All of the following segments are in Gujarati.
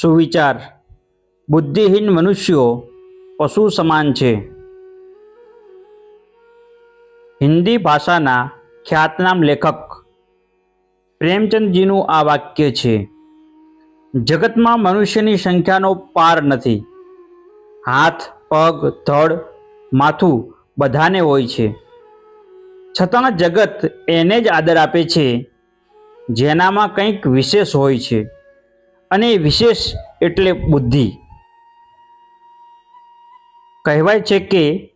સુવિચાર. બુદ્ધિહીન મનુષ્યો પશુ સમાન છે. હિન્દી ભાષાના ખ્યાતનામ લેખક પ્રેમચંદજીનું આ વાક્ય છે, જગતમાં મનુષ્યની સંખ્યાનો પાર નથી. હાથ, પગ, ધડ, માથું બધાને હોય છે. છતાં જગત એને જ આદર આપે છે, જેનામાં કંઈક વિશેષ હોય છે. અને વિશેષ એટલે બુદ્ધિ. કહેવાય છે કે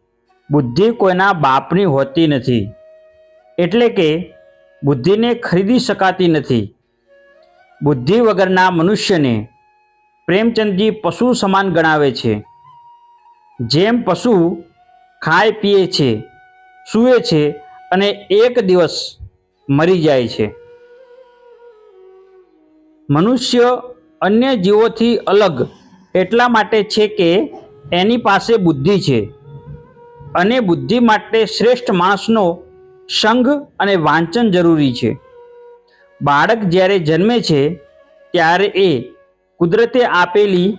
બુદ્ધિ કોઈના બાપની હોતી નથી. એટલે કે બુદ્ધિને ખરીદી શકાતી નથી. બુદ્ધિ વગરના મનુષ્યને પ્રેમચંદજી પશુ સમાન ગણાવે છે. જેમ પશુ ખાય, પીએ છે, સૂવે છે અને એક દિવસ મરી જાય છે. મનુષ્ય અન્ય જીવોથી અલગ. એટલા માટે છે કે એની પાસે બુદ્ધિ છે. અને બુદ્ધિ માટે શ્રેષ્ઠ માણસનો સંઘ અને વાંચન જરૂરી છે. બાળક જ્યારે જન્મે છે, ત્યારે એ કુદરતે આપેલી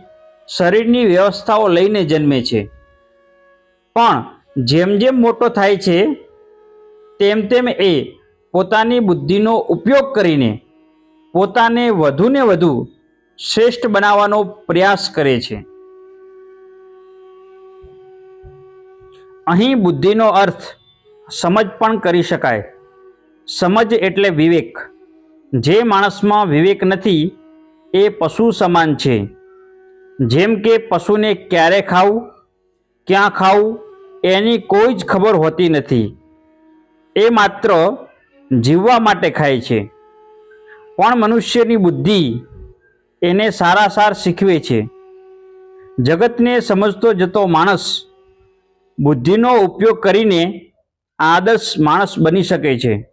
શરીરની વ્યવસ્થાઓ લઈને જન્મે છે. પણ જેમ જેમ મોટો થાય છે, તેમ તેમ એ પોતાની બુદ્ધિનો ઉપયોગ કરીને પોતાને વધુને વધુ શ્રેષ્ઠ બનાવવાનો પ્રયાસ કરે છે. અહીં બુદ્ધિનો અર્થ સમજ પણ કરી શકાય. સમજ એટલે વિવેક. જે માણસમાં વિવેક નથી, એ પશુ સમાન છે. જેમ કે પશુને ક્યારે ખાવું, ક્યાં ખાવું, એની કોઈ જ ખબર હોતી નથી. એ માત્ર જીવવા માટે ખાય છે. પણ મનુષ્યની બુદ્ધિ એને સારા સાર શીખવે છે. જગતને સમજતો જતો માણસ બુદ્ધિનો ઉપયોગ કરીને આદર્શ માણસ બની શકે છે.